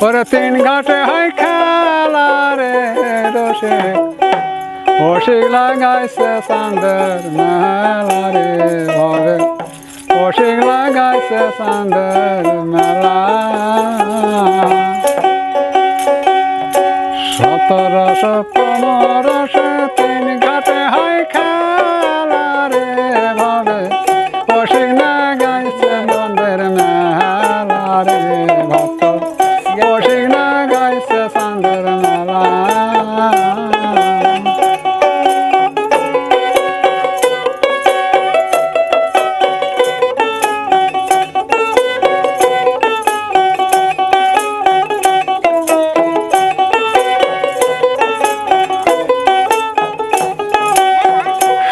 পরে তিন ঘাটে হয় খেলা রে দোষে ওষিক লাগাইছে সান্দর মেলা রে ওষিক লাগাইছে চাঁদের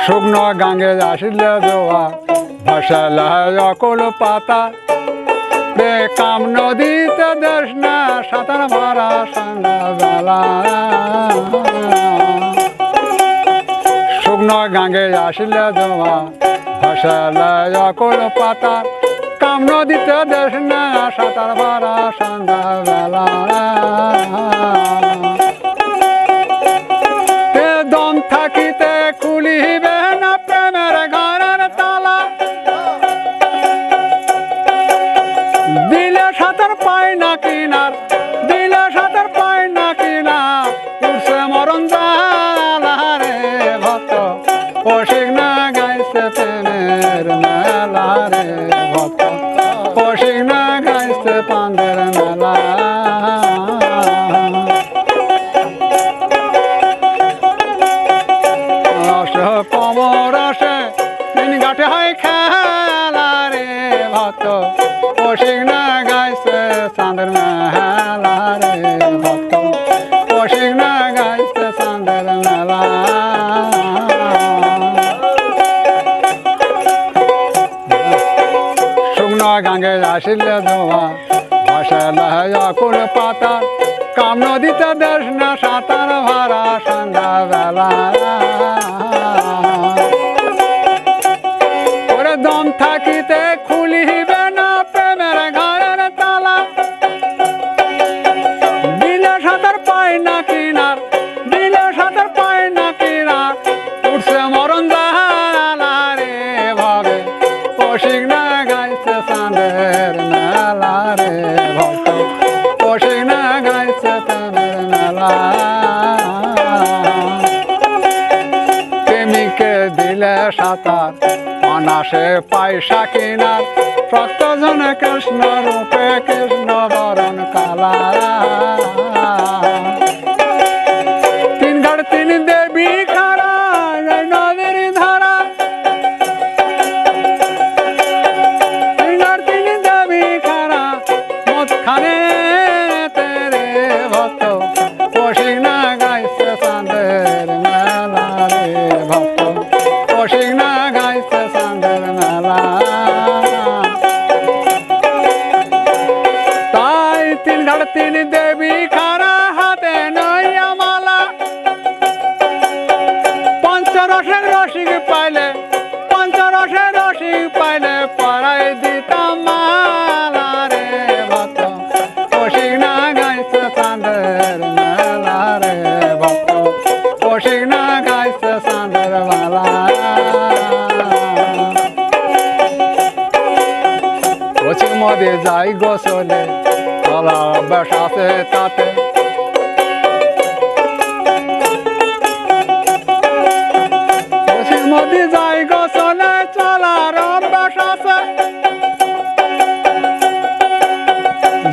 শুকনো গাঙ্গে আসিলে জোয়া ভাসালা অকুল পাতা। রে কাম নদীতে দেশ না, সাঁতার মারা সন্ধ্যাবেলা শুকনো গাঙ্গে আসিলে জোয়া ভাসালা অকুল পাতা। কাম নদীতে দেশ না, সাঁতার মারা সন্ধ্যাবেলা এ গাইছে মেলা রে ভক্ত। কৌশিক না গাইছে পান্দের মেলা। কমর রসে তিন ঘাটে হয় খেলা রে ভক্ত। কৌশিক না গাইছে চাঁদের মেলা। গাঙ্গে আসিলে ধোয়া ভাসালে অকুল পাতা। কাম নদীতে দেশ না সাঁতার ভাড়া সন্ধ্যাবেলা। ওরে দম থাকিতে খুলিবে অনাসে পয়সা কিনার রক্ত জন কৃষ্ণ রূপে কৃষ্ণ বরণ কালা ভাবে যাই গোসলে কলা অভ্যাস তাতে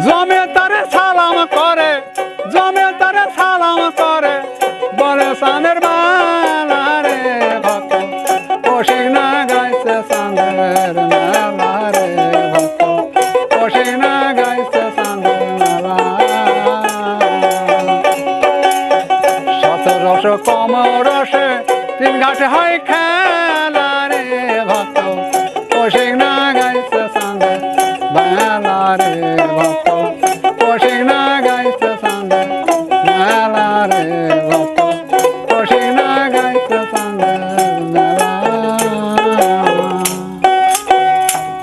জমে সালাম করে জমে তারে সালাম করে বলে সানে